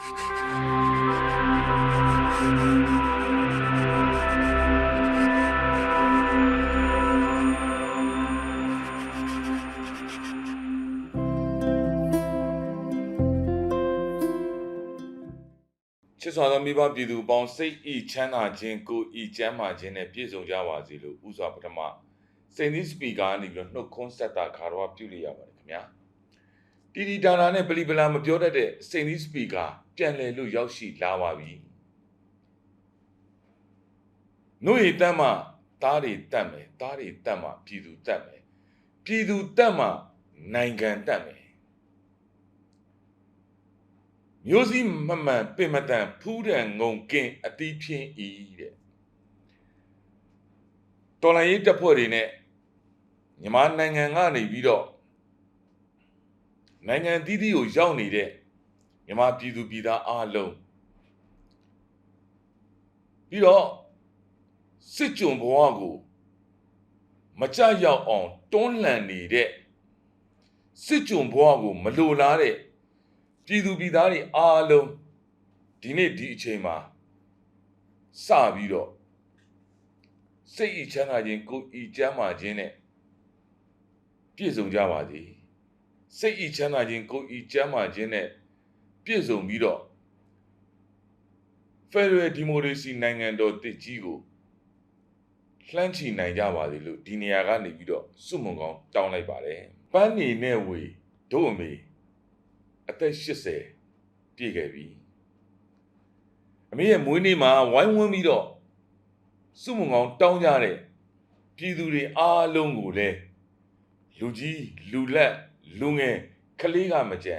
ချစ်စွာသောမိဘပြည်သူပေါင်းစိတ်ဤချမ်းသာခြင်းကိုယ်ဤကျမ်းမာခြင်းနဲ့ပြည့်စုံကြပါစေလို့ဥစွာပထမစိန်သီးစပီကာကနေပြီးတော့နှုတ်ခွန်းဆက်တာခါတော့ပြုလို့ရပါတယ်ခင်ဗျာ တီတီတာတာနဲ့ပလီပလာမပြောတတ်တဲ့စိန်သီးစပီကာပြန်လည်လို့ရောက်ရှိလာပါပြီနှုတ်ရတတ်မှသားတွေတတ်မယ်သားတွေတတ်မှပြည်သူတတ်မယ်ပြည်သူတတ်မှနိုင်ငံတတ်မယ်မျိုးစည်းမမှန်ပင်မတန်ဖူးတန်ငုံကင်အတိဖြင်းဤတဲ့တော်လိုင်းရေးတပ်ဖွဲ့တွေနဲ့မြန်မာနိုင်ငံကနေပြီးတော့ နိုင်ငံတည်တည်ကိုရောက်နေတဲ့မြန်မာပြည်သူပြည်သားအားလုံးပြီးတော့စစ်ကြုံဘဝကိုမကြရောက်အောင်တွန်းလှန်နေတဲ့စစ်ကြုံဘဝကိုမလိုလားတဲ့ပြည်သူပြည်သားတွေအားလုံးဒီနေ့ဒီအချိန်မှာစပြီးတော့စိတ်ဤချမ်းသာခြင်းကိုယ်ဤကျမ်းမာခြင်းနဲ့ပြည့်စုံကြပါစေ စိတ်ဤချမ်းသာခြင်းကိုယ်ဤကျမ်းမာခြင်းနဲ့ပြည့်စုံပြီးတော့ Federal Democracy နိုင်ငံတော်တည်ကြီးကိုလှမ်းချီနိုင်ကြပါစေလို့ဒီနေရာကနေပြီးတော့စုမုံကောင်းတောင်းလိုက်ပါတယ်ပန်းနေနဲ့ဝေတို့အမေအသက်80ပြည့်ခဲ့ပြီအမေရဲ့မွေးနေ့မှာဝိုင်းဝန်းပြီးတော့စုမုံကောင်တောင်းကြတဲ့ပြည်သူတွေအားလုံးကိုလည်းလူကြီးလူလက် လူငယ်ကလေးကမကြံ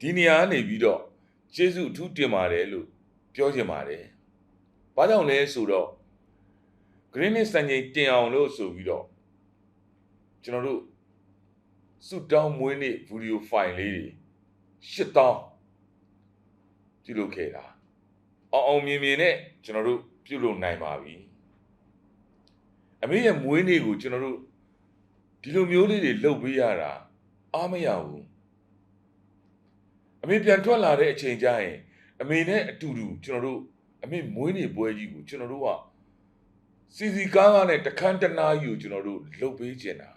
ဒီနေရာကနေပြီးတော့ကျေးဇူးအထူးတင်ပါတယ်လို့ပြောချင်ပါတယ်။ဘာကြောင့်လဲဆိုတော့ Greenwich စံချိန်တင်အောင်လို့ဆိုပြီးတော့ကျွန်တော်တို့စုတောင်းမွေးနေ့ဗီဒီယိုဖိုင်လေးတွေရှစ်တောင်းပြုလုပ်ခဲ့တာအောင်အောင်မြင်မြင်နဲ့ကျွန်တော်တို့ပြုလုပ်နိုင်ပါပြီအမေရဲ့မွေးနေ့ကိုကျွန်တော်တို့ဒီလိုမျိုးလေးတွေလုပ်ပေးရတာ အားမရဘူးအမေပြန်ထွက်လာတဲ့အချိန်ကျရင်အမေနဲ့အတူတူကျွန်တော်တို့အမေမွေးနေ့ပွဲကြီးကိုကျွန်တော်တို့ကစီစီကားကားနဲ့တခန်းတနားယူကျွန်တော်တို့လုပ်ပေးကျင်တာ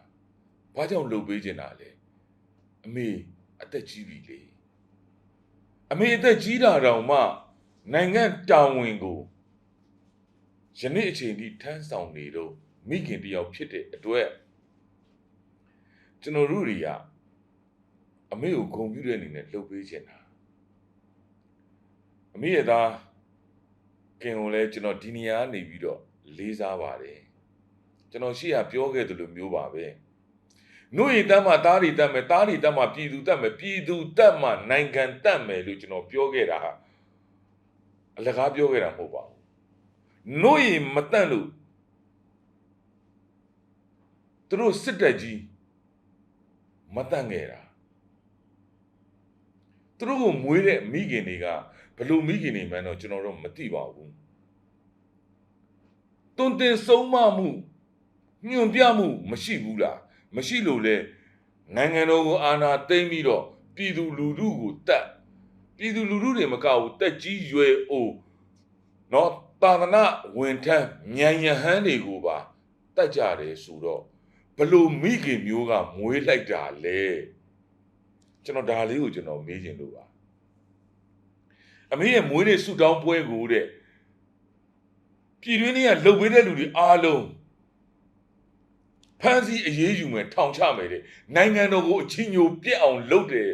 ဘာကြောင့်လုပ်ပေးကျင်တာလဲအမေအသက်ကြီးပြီလေအမေအသက်ကြီးတာတောင်မှနိုင်ငံတာဝန်ကိုယနေ့အချိန်ထိထမ်းဆောင်နေတော့မိခင်တယောက်ဖြစ်တဲ့အတွက်ကျွန်တော်တို့တွေက အမေကိုဂုဏ်ပြုတဲ့အနေနဲ့လှုပ်ပေးချင်တာအမေရဲ့သားခင်ကိုလည်းကျွန်တော်ဒီနေရာကနေပြီးတော့လေးစားပါတယ်ကျွန်တော်ရှိရပြောခဲ့သလိုမျိုးပါပဲနှုတ်ရည်တတ်မှသားတွေတတ်မယ်သားတွေတတ်မှပြည်သူတတ်မယ်ပြည်သူတတ်မှနိုင်ငံတတ်မယ်လို့ကျွန်တော်ပြောခဲ့တာဟာအလကားပြောခဲ့တာမဟုတ်ပါဘူးနှုတ်ရည်မတတ်လို့သူတို့စစ်တပ်ကြီးမတတ်ခဲ့တာ သူတို့ကိုမွေးတဲ့မိခင်တွေကဘယ်လိုမိခင်တွေမှန်းတော့ကျွန်တော်တို့မသိပါဘူးတွင်တင်ဆုံးမမှုညွန်ပြမှုမရှိဘူးလားမရှိလို့လေနိုင်ငံတော်ကိုအာဏာသိမ်းပြီးတော့ပြည်သူလူထုကိုတတ်ပြည်သူလူထုတွေမကဘူးတက်ကြီးရွယ်အိုနော်တာသနာဝန်ထမ်းမြန်ရဟန်းတွေကိုပါတတ်ကြတယ်ဆိုတော့ဘလို့မိခင်မျိုးကမွေးလိုက်တာလဲ ကျွန်တော်ဒါလေးကိုကျွန်တော်မေးချင်လို့ပါအမေရဲ့မွေးနေ့ဆူတောင်းပွဲကိုတဲ့ပြည်တွင်းတွေကလှုပ်ပေးတဲ့လူတွေအားလုံးဖမ်းဆီးအရေးယူမယ်ထောင်ချမယ်တဲ့နိုင်ငံတော်ကိုအချင်းညိုပြက်အောင်လုပ်တယ်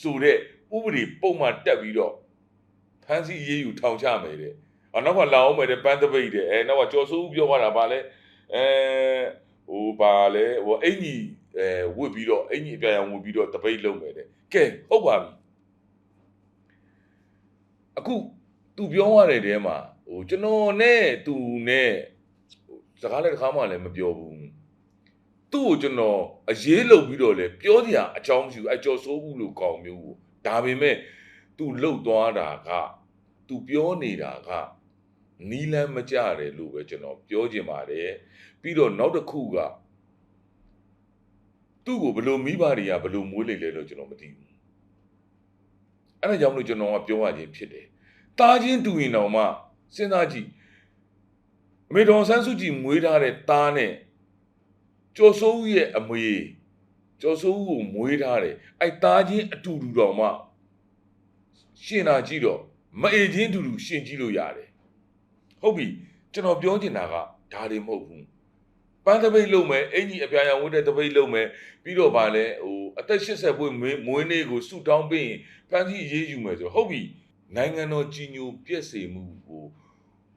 ဆိုတဲ့ဥပဒေပုံမှန်တက်ပြီးတော့ဖမ်းဆီးအရေးယူထောင်ချမယ်တဲ့အနောက်ကလာအောင်မယ်တဲ့ပန်းတပိတ်တဲ့အဲနောက်ကကျော်စိုးဦးပြောသွားတာဗာလဲအဲဟိုဗာလဲဟိုအင်ကြီးအဲဝတ်ပြီးတော့အင်ကြီးအပြာရောင်ဝတ်ပြီးတော့တပိတ်လုပ်မယ်တဲ့ ကဲဟုတ်ပါပြီအခုသူပြောရတဲ့တဲမှာဟိုကျွန်တော်နဲ့သူနဲ့ဟိုစကားလည်းတစ်ခါမှလည်းမပြောဘူးသူ့ကိုကျွန်တော်အရေးလုပ်ပြီးတော့လေပြောစရာအကြောင်းမရှိဘူးအကျော်စိုးဘူးလို့ကောင်းမျိုးကိုဒါပေမဲ့ तू လှုပ်သွားတာက तू ပြောနေတာကနီလန်းမကြတယ်လို့ပဲကျွန်တော်ပြောချင်ပါတယ်ပြီးတော့နောက်တစ်ခုက သူ့ကိုဘယ်လိုမိဘတွေကဘယ်လိုမွေးလိုက်လဲလို့ကျွန်တော်မသိဘူးအဲ့ဒါကြောင့်မလို့ကျွန်တော်ကပြောရခြင်းဖြစ်တယ်တားချင်းတူရင်တော့မှစဉ်းစားကြည့်အမေတော်ဆန်းစုကြည်မွေးထားတဲ့တားနဲ့ကျော်စိုးဦးရဲ့အမွေကျော်စိုးဦးကိုမွေးထားတယ်အဲ့တားချင်းအတူတူတော့မှရှင်းတာကြည့်တော့မအေချင်းအတူတူရှင်းကြည့်လို့ရတယ်ဟုတ်ပြီကျွန်တော်ပြောချင်တာကဒါတွေမဟုတ်ဘူး ပန်းတပိတ်လုံးမယ်အင်ကြီးအပြာရောင်ဝတ်တဲ့တပိတ်လုံးမယ်ပြီးတော့ဗာလဲဟိုအသက်80ပွင့်မွေးနေ့ကိုဆုတောင်းပေးရင်ဖန်စီရေးယူမယ်ဆိုဟုတ်ပြီနိုင်ငံတော်ကြီးညိုပြည့်စေမှုကို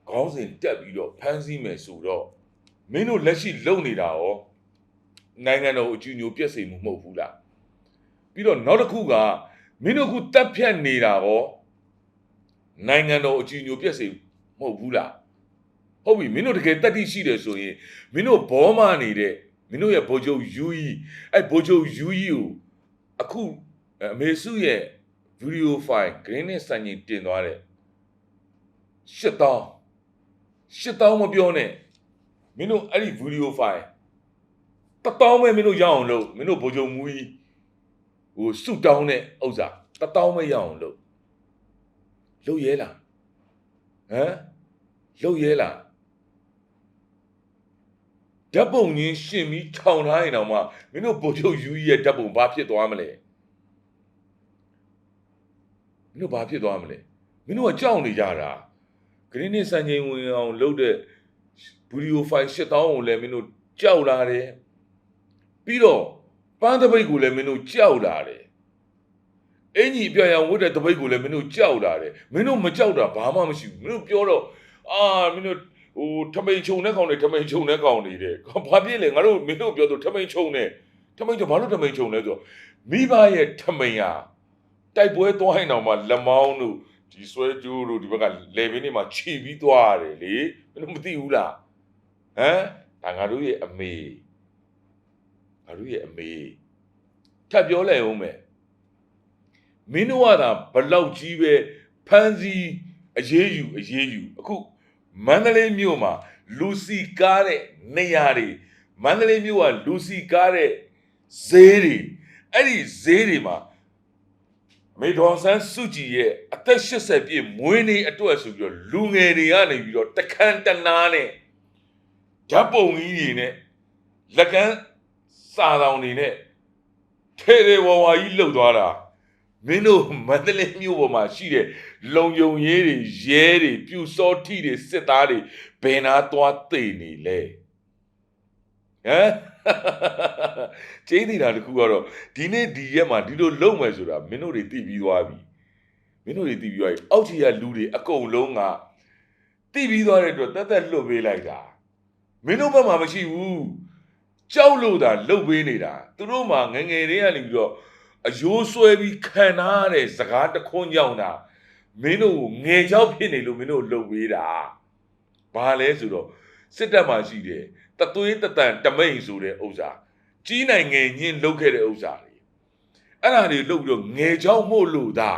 ခေါင်းစဉ်တက်ပြီးတော့ဖန်စီမယ်ဆိုတော့မင်းတို့လက်ရှိလုံနေတာရောနိုင်ငံတော်အကြီးညိုပြည့်စေမှုမဟုတ်ဘူးလားပြီးတော့နောက်တစ်ခုကမင်းတို့ကတက်ဖြတ်နေတာရောနိုင်ငံတော်အကြီးညိုပြည့်စေမဟုတ်ဘူးလား ဟုတ်ပြီမင်းတို့တကယ်တက်တိရှိတယ်ဆိုရင်မင်းတို့ဘောမနေတဲ့မင်းတို့ရဲ့ဘိုလ်ချုပ်ယူကြီးအဲ့ဘိုလ်ချုပ်ယူကြီးကိုအခုအမေစုရဲ့ဗီဒီယိုဖိုင် green နဲ့စံချိန်တင်သွားတယ်ရှစ်တောင်းရှစ်တောင်းမပြောနဲ့မင်းတို့အဲ့ဒီဗီဒီယိုဖိုင်တတောင်းပဲမင်းတို့ရအောင်လုပ်မင်းတို့ဘိုလ်ချုပ်မူကြီးဟိုစုတောင်းတဲ့ဥစ္စာတတောင်းပဲရအောင်လုပ်လုပ်ရဲလားဟမ်လုပ်ရဲလား ဓာတ်ပုံကြီးရှင်ပြီးထောင်ထားရင်တော့မှမင်းတို့ဗိုလ်ချုပ်ယူကြီးရဲ့ဓာတ်ပုံဘာဖြစ်သွားမလဲမင်းတို့ဘာဖြစ်သွားမလဲမင်းတို့ကကြောက်နေကြတာဂရင်းနစ်စံချိန်ဝင်အောင်လုပ်တဲ့ဗီဒီယိုဖိုင်8000ကိုလည်းမင်းတို့ကြောက်လာတယ်ပြီးတော့ပန်းတပိတ်ကိုလည်းမင်းတို့ကြောက်လာတယ်အင်ကြီးပြရန်ဝတ်တဲ့တပိတ်ကိုလည်းမင်းတို့ကြောက်လာတယ်မင်းတို့မကြောက်တာဘာမှမရှိဘူးမင်းတို့ပြောတော့အာမင်းတို့ ဟိုထမိန်ချုံတဲ့ကောင်တွေထမိန်ချုံတဲ့ကောင်တွေတဲ့ဘာဖြစ်လဲငါတို့မင်းတို့ပြောဆိုထမိန်ချုံတဲ့ထမိန်ချုံဘာလို့ထမိန်ချုံလဲဆိုတော့မိဘရဲ့ထမိန်ဟာတိုက်ပွဲသွားရင်တော့မှလက်မောင်းတို့ဒီဆွဲကြိုးတို့ဒီဘက်ကလေဘင်းတွေမှာခြီပြီးသွားရတယ်လေမင်းတို့မသိဘူးလားဟမ်ဒါငါတို့ရဲ့အမေငါတို့ရဲ့အမေထပ်ပြောလိုက်အောင်မယ်မင်းတို့ကသာဘလောက်ကြီးပဲဖမ်းစီအရေးယူအရေးယူအခု မန္တလေးမြို့မှာလူစီကားတဲ့နေရာတွေမန္တလေးမြို့ကလူစီကားတဲ့ဈေးတွေအဲ့ဒီဈေးတွေမှာမေဒေါ်ဆန်းစုကြည်ရဲ့အသက်80ပြည့်မွေးနေ့အတွက်ဆိုပြီးတော့လူငယ်တွေကနေပြီးတော့တခန်းတနာနဲ့ဓာတ်ပုံကြီးတွေနဲ့လက်ကမ်းစာဆောင်တွေနဲ့ထဲထဲဝါဝါကြီးလှုပ်သွားတာမင်းတို့မန္တလေးမြို့ပေါ်မှာရှိတဲ့ လုံယုံရေးတွေရဲတွေပြူစောထီတွေစစ်သားတွေဘယ်နာသွားသိနေလဲဟမ်ကျင်းနေတာတခုကတော့ဒီနေ့ဒီရက်မှာဒီလိုလုံမယ်ဆိုတာမင်းတို့တွေသိပြီးသွားပြီမင်းတို့တွေသိပြီးသွားပြီအောက်ခြေကလူတွေအကုန်လုံးကသိပြီးသွားတဲ့အတွက်တက်တက်လွတ်ပေးလိုက်တာမင်းတို့ဘက်မှာမရှိဘူးကြောက်လို့သာလှုပ်ပေးနေတာသူတို့မှငငယ်လေးကနေပြီးတော့အယိုးဆွဲပြီးခံထားတဲ့စကားတခွန်းကြောင့်တာ မင်းတို့ငယ်ချောက်ဖြစ်နေလို့မင်းတို့လှုပ်ပေးတာဘာလဲဆိုတော့စစ်တပ်မှာရှိတယ်တသွေးတတန်တမိန်ဆိုတဲ့ဥစ္စာကြီးနိုင်ငံညင်းလှုပ်ခဲ့တဲ့ဥစ္စာတွေအဲ့ဒါတွေလှုပ်ပြီးတော့ငယ်ချောက်မို့လို့သာ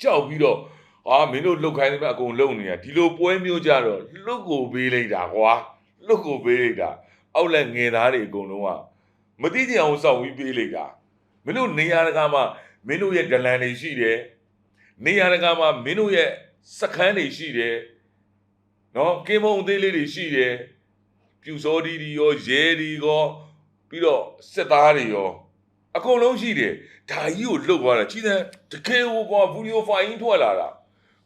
ကြောက်ပြီးတော့ဟာမင်းတို့လှုပ်ခိုင်းနေမှအကုန်လုံနေတာဒီလိုပွဲမျိုးကြတော့လှုပ်ကိုပေးလိုက်တာကွာလှုပ်ကိုပေးလိုက်တာအောက်လက်ငယ်သားတွေအကုန်လုံးကမသိကြအောင်စောင့်ပြီးပေးလိုက်တာမင်းတို့နေရာတကာမှာမင်းတို့ရဲ့ဒလန်တွေရှိတယ် နေရာတကာမှာမင်းတို့ရဲ့စခန်းတွေရှိတယ်နော်ကင်းမုံသေးလေးတွေရှိတယ်ပြူစောဒီဒီရောရဲဒီရောပြီးတော့စစ်သားတွေရောအကုန်လုံးရှိတယ်ဒါကြီးကိုလှုပ်သွားတာကြီးတဲ့တကယ်ကိုကွာဗီဒီယိုဖိုင်ထွက်လာတာ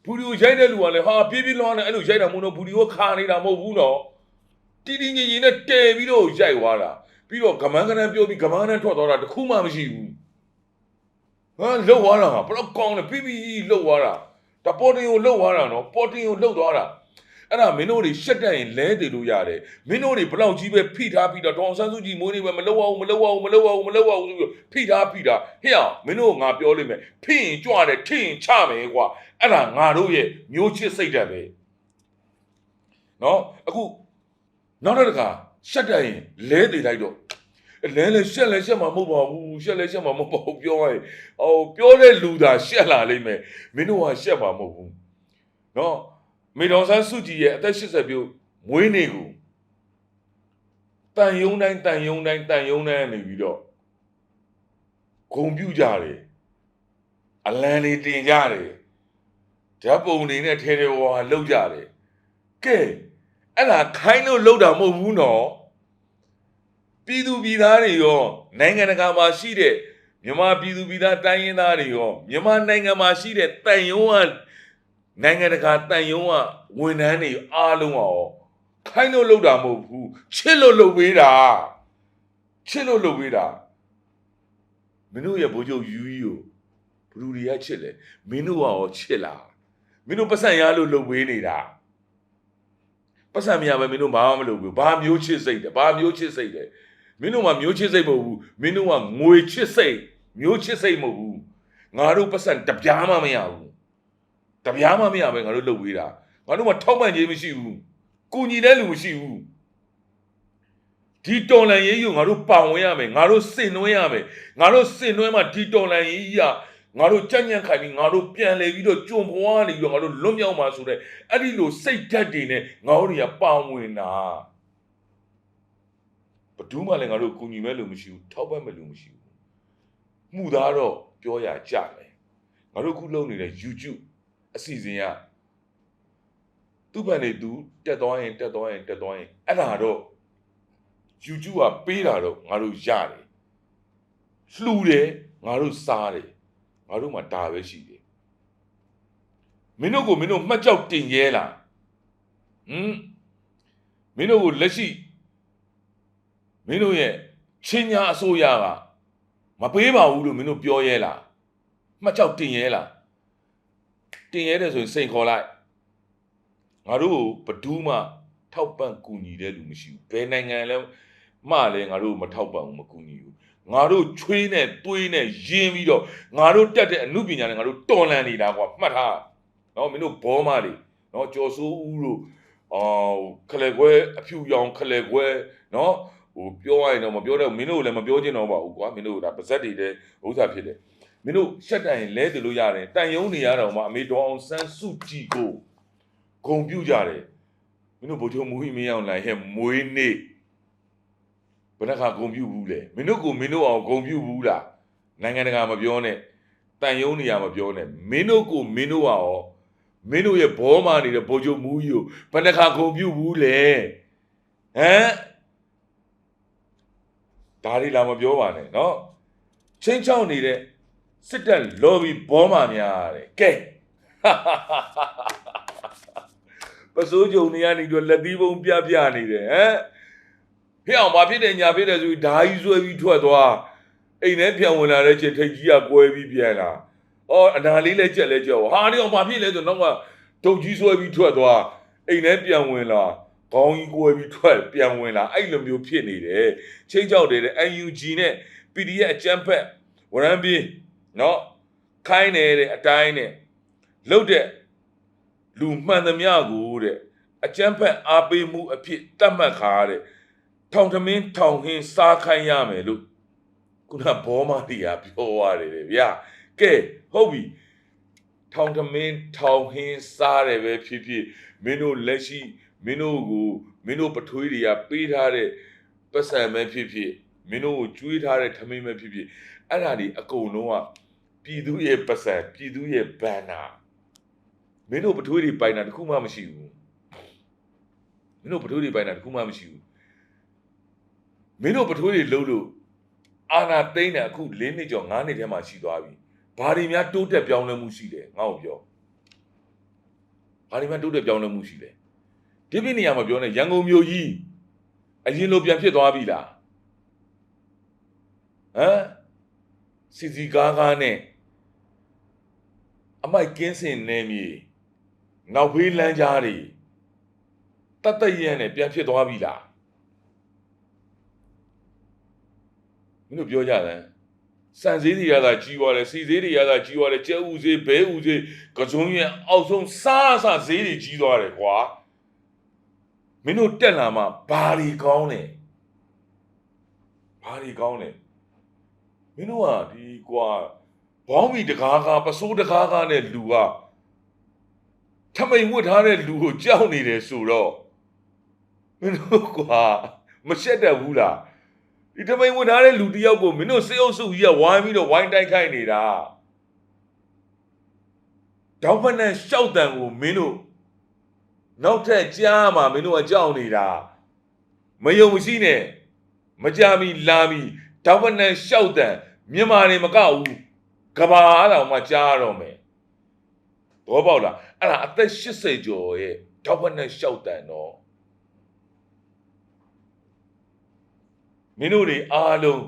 ဗီဒီယိုရိုက်တဲ့လူကလည်းဟာပြေးပြေးလွှမ်းနေအဲ့လိုရိုက်တာမဟုတ်တော့ဗီဒီယိုခါနေတာမဟုတ်ဘူးနော်တီတီငင်ငင်နဲ့တဲပြီးတော့ရိုက်သွားတာပြီးတော့ကမန်းကနန်းပြောပြီးကမန်းကနန်းထွက်သွားတာတခုမှမရှိဘူး ဟာလှုပ်သွားတာဘလောက်ကောင်းလဲပြီးပြီးလှုပ်သွားတာဒါပေါ်တင်ကိုလှုပ်သွားတာနော်ပေါ်တင်ကိုလှုပ်သွားတာအဲ့ဒါမင်းတို့တွေရှက်တက်ရင်လဲတည်လို့ရတယ်မင်းတို့တွေဘလောက်ကြီးပဲဖိထားပြီးတော့ဒေါအောင်ဆန်းစုကြည်မွေးနေပဲမလုပ်အောင်မလုပ်အောင်မလုပ်အောင်မလုပ်အောင်ဆိုပြီးဖိထားဖိထားဟဲ့အောင်မင်းတို့ငါပြောလိမ့်မယ်ဖိရင်ကြွတယ်ထိရင်ချမယ်ကွာအဲ့ဒါငါတို့ရဲ့မျိုးချစ်စိတ်ဓာတ်ပဲနော်အခုနောက်တစ်ခါရှက်တက်ရင်လဲတည်လိုက်တော့ လဲလဲရှက်လဲရှက်မှာမဟုတ်ပါဘူးရှက်လဲရှက်မှာမဟုတ်ပါဘူးပြောရရင်ဟိုပြောတဲ့လူသာရှက်လာလိမ့်မယ်မင်းတို့ကရှက်မှာမဟုတ်ဘူးနော်မေတော်ဆန်းစုကြည်ရဲ့အသက်80ပြည့်မွေးနေ့ကိုတန်ယုံတိုင်းတန်ယုံတိုင်းတန်ယုံတိုင်းနေပြီးတော့ဂုံပြူကြတယ်အလံတွေတင်ကြတယ်ဓာတ်ပုံတွေနဲ့ထဲထဲဝါလောက်ကြတယ်ကဲအဲ့ဒါခိုင်းလို့လောက်တာမဟုတ်ဘူးနော် ပြည်သူပြည်သားတွေရောနိုင်ငံတကာမှာရှိတဲ့မြန်မာပြည်သူပြည်သားတိုင်းရင်းသားတွေရောမြန်မာနိုင်ငံမှာရှိတဲ့တန်ယုံကနိုင်ငံတကာတန်ယုံကဝန်ထမ်းတွေအားလုံးရောခိုင်းလို့လောက်တာမဟုတ်ဘူးချစ်လို့လုပ်ပေးတာချစ်လို့လုပ်ပေးတာမင်းတို့ရဲ့ဘိုးချုပ်ယူကြီးကိုဘလူတွေကချစ်လေမင်းတို့ကရောချစ်လားမင်းတို့ပတ်စံရလို့လုပ်ပေးနေတာပတ်စံမရပဲမင်းတို့ဘာမှမလုပ်ဘူးဘာမျိုးချစ်စိတ်တယ်ဘာမျိုးချစ်စိတ်တယ် မင်းတို့ကမျိုးချစ်စိတ်မဟုတ်ဘူးမင်းတို့ကငွေချစ်စိတ်မျိုးချစ်စိတ်မဟုတ်ဘူးငါတို့ပတ်စံတပြားမှမရဘူးတပြားမှမရပဲငါတို့လုပ်ပေးတာငါတို့ကထောက်ပံ့ခြင်းမရှိဘူးကူညီတဲ့လူမရှိဘူးဒီတော်လန်ရေးကိုငါတို့ပါဝင်ရမယ်ငါတို့စင်နွှဲရမယ်ငါတို့စင်နွှဲမှဒီတော်လန်ရေးကြီးကငါတို့ကြံ့ကြံ့ခိုင်ပြီးငါတို့ပြန်လဲပြီးတော့ကြုံပွားနေပြီးတော့ငါတို့လွတ်မြောက်မှာဆိုတဲ့အဲ့ဒီလိုစိတ်ဓာတ်တွေနဲ့ငါတို့တွေကပါဝင်တာ ဘယ်သူမှလည်းငါတို့ကူညီမဲ့လူမရှိဘူးထောက်ပံ့မဲ့လူမရှိဘူးမှုသားတော့ပြောရကြမယ်ငါတို့ခုလုပ်နေတဲ့ YouTube အစီအစဉ်ကသူ့ဘက်နေသူတက်သွားရင်တက်သွားရင်တက်သွားရင်အဲ့ဒါတော့ YouTube ကပေးတာတော့ငါတို့ရတယ်လှူတယ်ငါတို့စားတယ်ငါတို့မှဒါပဲရှိတယ်မင်းတို့ကိုမင်းတို့မှတ်ကြောက်တင်ရဲလားဟမ်မင်းတို့ကိုလက်ရှိ မင်းတို့ရဲ့ချင်းညာအစိုးရကမပေးပါဘူးလို့မင်းတို့ပြောရဲလားမှတ်ကြောက်တင်ရဲလားတင်ရဲတယ်ဆိုရင်စိန်ခေါ်လိုက်ငါတို့ကိုဘယ်သူမှထောက်ပံ့ကူညီတဲ့လူမရှိဘူးဘယ်နိုင်ငံလဲမှလည်းငါတို့မထောက်ပံ့ဘူးမကူညီဘူးငါတို့ချွေးနဲ့တွေးနဲ့ရင်းပြီးတော့ငါတို့တက်တဲ့အမှုပညာနဲ့ငါတို့တော်လန်နေတာကွာမှတ်ထားနော်မင်းတို့ဘောမတွေနော်ကြော်စိုးဦးတို့အော်ခလဲခွဲအဖြူရောင်ခလဲခွဲနော် ဟိုပြောရရင်တော့မပြောတော့မင်းတို့လည်းမပြောချင်တော့ပါဘူးကွာမင်းတို့ဒါပါဇက်တွေတဲ့ဥစ္စာဖြစ်တယ်မင်းတို့ရှက်တိုင်လဲတယ်လို့ရတယ်တန်ယုံနေရတော့မှအမေတော်အောင်ဆန်းစုကြည်ကိုဂုံပြုတ်ကြတယ်မင်းတို့ဗိုလ်ချုပ်မူဟိမင်းအောင်လိုက်ဟဲ့မွေးနေ့ဘယ်နှခါဂုံပြုတ်ဘူးလဲမင်းတို့ကိုမင်းတို့အောင်ဂုံပြုတ်ဘူးလားနိုင်ငံတကာမပြောနဲ့တန်ယုံနေရမပြောနဲ့မင်းတို့ကိုမင်းတို့ရောမင်းတို့ရဲ့ဘောမာနေတဲ့ဗိုလ်ချုပ်မူကြီးကိုဘယ်နှခါဂုံပြုတ်ဘူးလဲဟမ် ဒါတွေလာမပြောပါနဲ့เนาะချင်းချောင်းနေတဲ့စစ်တပ် lobby ဘောမာများတဲ့ကဲ ပစိုးကြုံနေရနေတော့လက်သီးပုံပြပြနေတယ်ဟမ်ဖျောင်းဘာဖြစ်တယ်ညာဖြစ်တယ်ဆိုပြီးဓာကြီးဆွဲပြီးထွက်သွားအိမ်ထဲပြန်ဝင်လာတဲ့ချိန်ထိတ်ကြီးကကွဲပြီးပြန်လာအော်အနာလေးလည်းကြက်လည်းကြောက်ဟာဒီအောင်ဘာဖြစ်လဲဆိုတော့ကဒုတ်ကြီးဆွဲပြီးထွက်သွားအိမ်ထဲပြန်ဝင်လာ ကောင်းကြီးကိုယ်ပြီးထွက်ပြန်ဝင်လာအဲ့လိုမျိုးဖြစ်နေတယ်ချင်းချောက်တယ် UNG နဲ့ PDF အကြမ်းဖက်ဝရမ်းပြေးနော်ခိုင်းနေတဲ့အတိုင်းနဲ့လုတ်တဲ့လူမှန်သမျှကိုတဲ့အကြမ်းဖက်အားပေးမှုအဖြစ်တတ်မှတ်ခါတဲ့ထောင်ထမင်းထောင်ဟင်းစားခိုင်းရမယ်လို့ခုနဘောမတီကပြောရတယ်ဗျာကဲဟုတ်ပြီထောင်ထမင်းထောင်ဟင်းစားတယ်ပဲဖြစ်ဖြစ်မင်းတို့လက်ရှိ မင်းတို့ကိုမင်းတို့ပထွေးတွေကပေးထားတဲ့ပတ်စံပဲဖြစ်ဖြစ်မင်းတို့ကိုကျွေးထားတဲ့ထမင်းပဲဖြစ်ဖြစ်အဲ့ဒါဒီအကုန်လုံးကပြည်သူရဲ့ပတ်စံပြည်သူရဲ့ဘန်နာမင်းတို့ပထွေးတွေပိုင်တာတခုမှမရှိဘူးမင်းတို့ပထွေးတွေပိုင်တာတခုမှမရှိဘူးမင်းတို့ပထွေးတွေလှုပ်လို့အာနာသိမ့်တယ်အခု၄နှစ်ကျော်၅နှစ်ထဲမှာရှိသွားပြီဘာတွေများတိုးတက်ပြောင်းလဲမှုရှိတယ်ငါ့ကိုပြောဘာတွေများတိုးတက်ပြောင်းလဲမှုရှိလဲ ဒီပြနေရာမှာပြောနေရန်ကုန်မြို့ကြီးအရင်လိုပြန်ဖြစ်သွားပြီလားဟမ်စီစီကားကားနဲ့အမိုက်ကင်းစင်နေမြေနောက်ဖေးလမ်းကြားတွေတတ်တရန်နဲ့ပြန်ဖြစ်သွားပြီလားမင်းတို့ပြောကြတယ်စံစည်းတွေရတာကြီးသွားတယ်စီစည်းတွေရတာကြီးသွားတယ်ကျဲဥစည်းဘဲဥစည်းကစုံရဲ့အောက်ဆုံးစားစားဈေးတွေကြီးသွားတယ်ကွာ မင်းတို့တက်လာမှဘာတွေကောင်းလဲဘာတွေကောင်းလဲမင်းတို့ကဒီကွာဘောင်းမီတကားကားပစိုးတကားကားနဲ့လူကထမိန်ဝတ်ထားတဲ့လူကိုကြောက်နေတယ်ဆိုတော့မင်းတို့ကွာမရှက်တတ်ဘူးလားဒီထမိန်ဝတ်ထားတဲ့လူတယောက်ကိုမင်းတို့စေအုပ်စုကြီးကဝိုင်းပြီးတော့ဝိုင်းတိုက်ခိုက်နေတာတောက်ဖက်နဲ့ရှောက်တန်ကိုမင်းတို့ နောက်ထပ်ကြားမှာမင်းတို့ကကြောက်နေတာမယုံမရှိနဲ့မကြမီလာမီတောက်ဖက်နဲ့ရှောက်တန်မြန်မာတွေမကောက်ဘူးကဘာတော်မှကြားတော့မယ်ဘောပေါက်လားအဲ့ဒါအသက်80ကျော်ရဲ့တောက်ဖက်နဲ့ရှောက်တန်တော့မင်းတို့တွေအားလုံး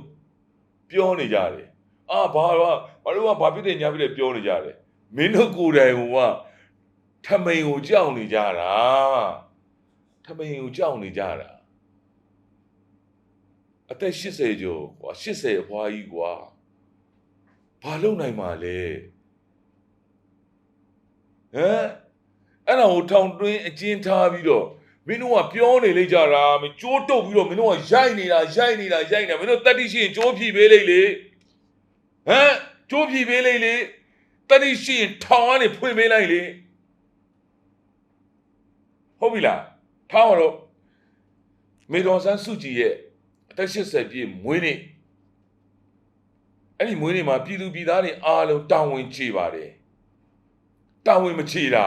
ပြောနေကြတယ်အာဘာဘာဘာလို့ကဘာဖြစ်တယ်ညာဖြစ်တယ်ပြောနေကြတယ်မင်းတို့ကိုယ်တိုင်က ထမိန်ကိုကြောက်နေကြတာထမိန်ကိုကြောက်နေကြတာအသက်80ကျော်ကွာ80အဖွားကြီးကွာဘာလုပ်နိုင်မှာလဲဟမ်အဲ့ဒါကိုထောင်တွင်းအကျဉ်းထားပြီးတော့မင်းတို့ကပြောနေလိမ့်ကြတာမင်းကြိုးတုပ်ပြီးတော့မင်းတို့ကရိုက်နေတာရိုက်နေတာရိုက်နေတာမင်းတို့တက်တိရှိရင်ကြိုးဖြီပေးလိမ့်လေဟမ်ကြိုးဖြီပေးလိမ့်လေတက်တိရှိရင်ထောင်ကနေဖွင့်ပေးလိုက်လေ ဟုတ်ပြီလားထောင်တော့မေတော်ဆန်းစုကြည်ရဲ့အသက်80ပြည့်မွေးနေ့အဲ့ဒီမွေးနေ့မှာပြည်သူပြည်သားတွေအားလုံးတာဝန်ချေပါတယ်တာဝန်မချေတာ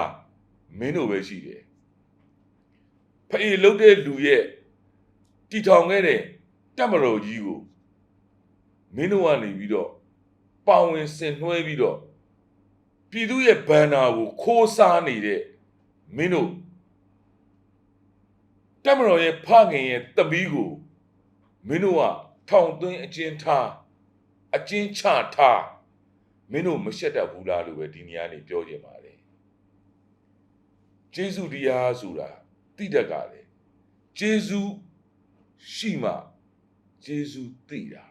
မင်းတို့ပဲရှိတယ်ဖေးလုတ်တဲ့လူရဲ့တီထောင်ခဲ့တဲ့တက်မတော်ကြီးကိုမင်းတို့ကနေပြီးတော့ပါဝင်ဆင်နှွှဲပြီးတော့ပြည်သူရဲ့ဘန်နာကိုခိုးစားနေတဲ့မင်းတို့ တက်မတော်ရဲ့ဖခင်ရဲ့တပီးကိုမင်းတို့ကထောင်သွင်းအကျဉ်းထားအကျဉ်းချထားမင်းတို့မရှက်တတ်ဘူးလားလို့ပဲဒီနေရာနေပြောကြပါတယ်ဂျေစုတရားဆိုတာတိတတ်ကလေဂျေစုရှိမှဂျေစုသိတာ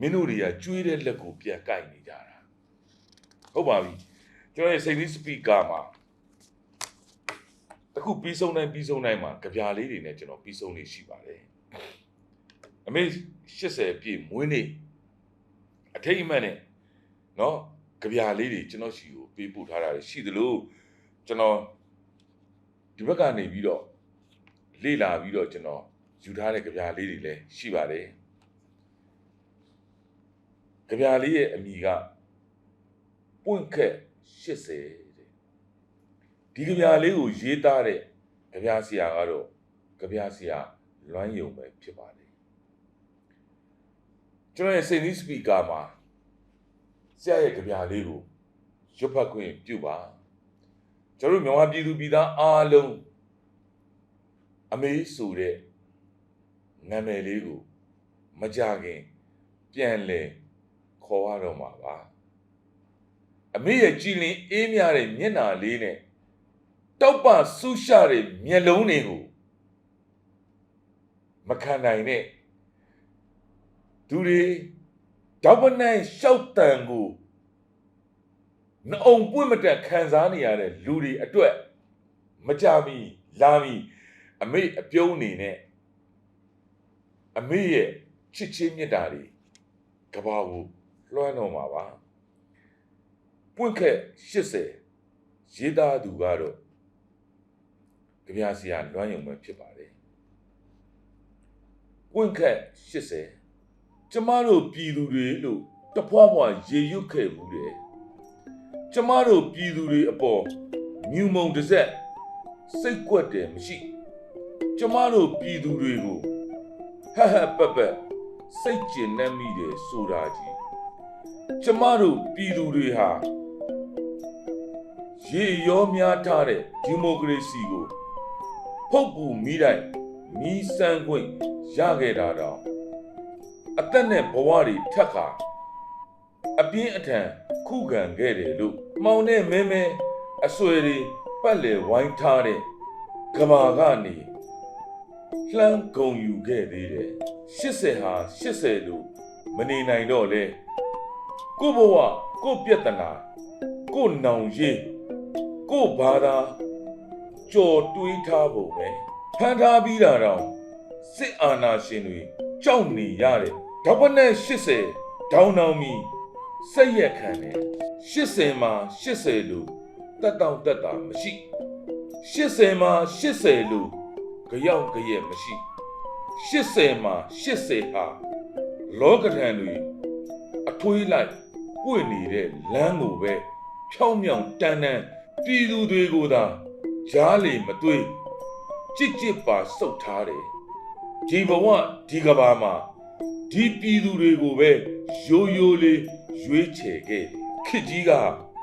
မင်းတို့တွေကကျွေးတဲ့လက်ကိုပြန်ကိုက်နေကြတာဟုတ်ပါပြီကျွန်တော်ရဲ့စိတ်လေးစပီကာမှာ တခုပြီးဆုံးတိုင်းပြီးဆုံးတိုင်းမှာကြပြာလေးတွေနဲ့ကျွန်တော်ပြီးဆုံးလေးရှိပါတယ်အမေ80ပြည့်မွေးနေ့အထိတ်အမှတ်နဲ့เนาะကြပြာလေးတွေကျွန်တော်ရှိကိုပေးပို့ထားတာရှိသလိုကျွန်တော်ဒီဘက်ကနေပြီးတော့လေ့လာပြီးတော့ကျွန်တော်ယူထားတဲ့ကြပြာလေးတွေလည်းရှိပါတယ်ကြပြာလေးရဲ့အမိကပွင့်ခက်80တဲ့ ဒီကြပြာလေးကိုရေးသားတဲ့ကြပြာဆရာကတော့ကြပြာဆရာလွမ်းယုံပဲဖြစ်ပါတယ်ကျွန်တော်ရဲ့စိတ်နီးစပီကာမှာဆရာရဲ့ကြပြာလေးကိုရွတ်ဖတ်ခွင့်ပြုပါကျွန်တော်မြန်မာပြည်သူပြည်သားအားလုံးအမေးဆိုတဲ့နာမည်လေးကိုမကြခင်ပြန်လဲခေါ်ရတော့မှာပါအမေရဲ့ကြည်လင်အေးမြတဲ့မျက်နှာလေးနဲ့ တောက်ပဆူးရှတဲ့မျက်လုံးတွေကိုမခံနိုင်တဲ့သူတွေတောက်ပနိုင်ရှောက်တန်ကိုနှအုံပွင့်မတက်ခံစားနေရတဲ့လူတွေအတွက်မကြမီလာမီအမေအပြုံးနေနဲ့အမေရဲ့ချစ်ချင်းမြတ်တာတွေကဘာကိုလွှမ်းတော့မှာပါပွင့်ခက်80ရေးသားသူကတော့ကြ ပြားစီယာလွှမ်းယုံပဲဖြစ်ပါတယ်ပွင့်ခက်80ကျမတို့ပြည်သူတွေလို့တဖွာဖွာရေရွတ်ခဲ့ဘူးတယ်ကျမတို့ပြည်သူတွေအပေါ်မြူမုံတစ်ဆက်စိတ်ကွက်တယ်မရှိကျမတို့ပြည်သူတွေကိုဟဟပပစိတ်ကျင်နှံ့မိတယ်ဆိုတာကြီးကျမတို့ပြည်သူတွေဟာရေရောများထားတဲ့ဒီမိုကရေစီကို ဖုတ်ပူမိတိုင်းမီးစမ်းခွင့်ရခဲ့တာတော့အသက်နဲ့ဘဝတွေထက်ခါအပြင်းအထန်ခုခံခဲ့တယ်လို့မောင်နဲ့မဲမဲအဆွေတွေပတ်လည်ဝိုင်းထားတဲ့ကဘာကနေလှမ်းဂုံယူခဲ့သေးတယ်80ဟာ80လို့မနေနိုင်တော့လေကိုဘဝကိုပြက်တနာကိုနောင်ရေးကိုဘာသာ ကြော်တွေးထားပုံပဲဖန်ထားပြီးတာတော့စစ်အာဏာရှင်တွေကြောက်နေရတဲ့ဓပနဲ့80ဒေါင်းနောင်မီစိတ်ရက်ခံတယ်80မှာ80လို့တက်တောင့်တက်တာမရှိ80မှာ80လို့ကြောက်ကြရဲ့မရှိ80မှာ80ဟာလောကထံတွေအထွေးလိုက်ပွင့်နေတဲ့လမ်းကိုပဲဖြောင်းမြောင်တန်တန်ပြည်သူတွေကိုသာ ကြားလေမသွေးကြစ်ကြစ်ပါစုပ်ထားတယ်ဒီဘဝဒီကဘာမှာဒီပြည်သူတွေကိုပဲရိုးရိုးလေးရွေးချယ်ခဲ့ခစ်ကြီးက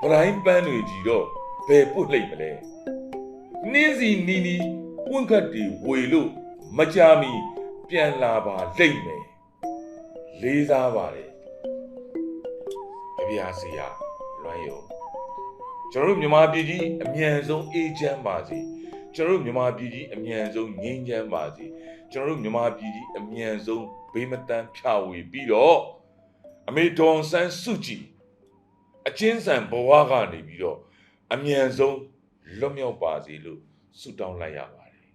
ဗရိုင်းပန်းတွေကြီးတော့ဘယ်ပုတ်လိုက်မလဲနှင်းစီနီနီပွင့်ခတ်တီဝေလို့မကြမီပြန်လာပါလိမ့်မယ်လေးစားပါတယ်အပြာစီယာလွမ်းယုံ ကျွန်တော်တို့မြန်မာပြည်ကြီးအမြန်ဆုံးအေးချမ်းပါစေကျွန်တော်တို့မြန်မာပြည်ကြီးအမြန်ဆုံးငြိမ်းချမ်းပါစေကျွန်တော်တို့မြန်မာပြည်ကြီးအမြန်ဆုံးဘေးမတန်းဖြာဝေပြီးတော့အမေဒေါန်ဆန်းစုကြည်အချင်းဆန်ဘဝကနေပြီးတော့အမြန်ဆုံးလွတ်မြောက်ပါစေလို့ဆုတောင်းလိုက်ရပါတယ်